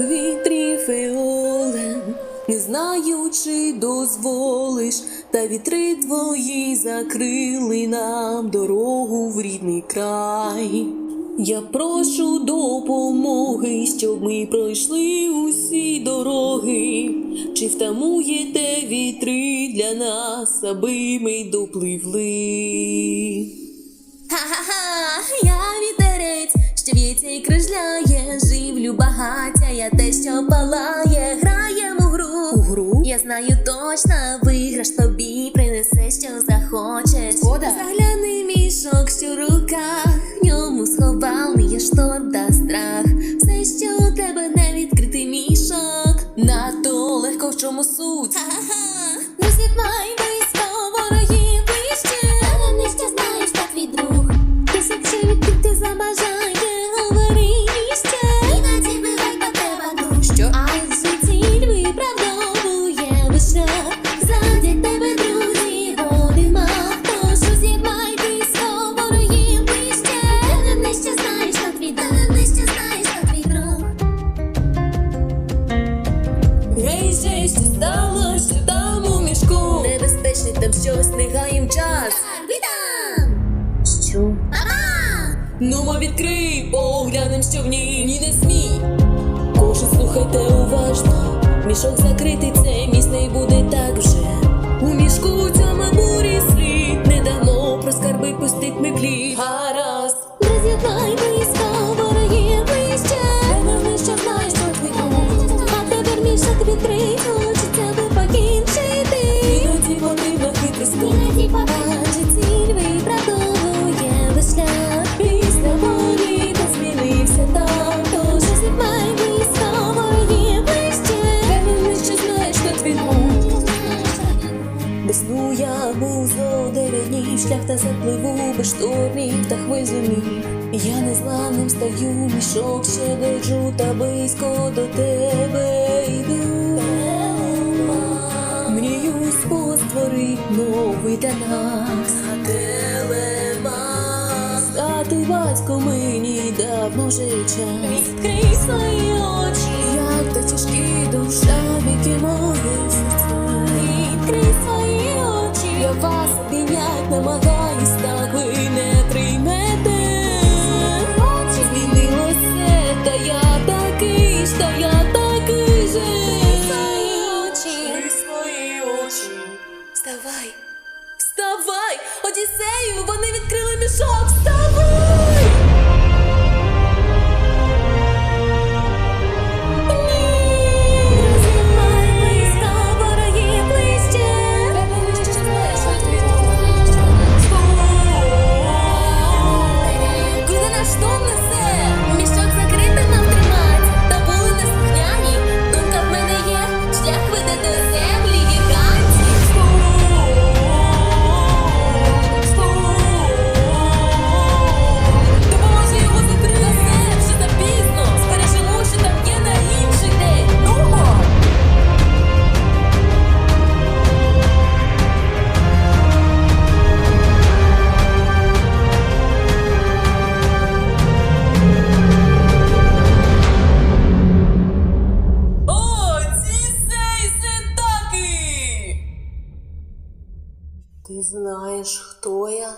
вітрі фіолем, не знаю, чи дозволиш, та вітри твої закрили нам дорогу в рідний край. Я прошу допомоги, щоб ми пройшли усі дороги, чи втамуєте вітри для нас, аби ми допливли. Ха-ха-ха, я вітерець, що в'ється і крижляє, живлю багать те, що палає, граємо гру. У гру? Я знаю точно, виграш тобі, щось, не гаєм час. Вітам! Що? Мама! Ну, мо відкрий, поглянем, що в ній. Ні, не смій. Кожен слухайте уважно. Мішок закритий, цей міцний буде Весну я був зо дев'ять днів, шлях та запливу без штормів та хвиль зумів. Я незламним стаю, мішок ще держу та близько до тебе йду. Мрію спот створить новий для нас. Телема. Стати батьком мені давно вже час. Відкрий обійнять намагаюсь, так ви не приймете. Змінилося, та я такий та я такий же. Свої очі. Свої очі. Вставай, вставай, Одіссею, вони відкрили мішок, вставай! Ти знаєш, хто я?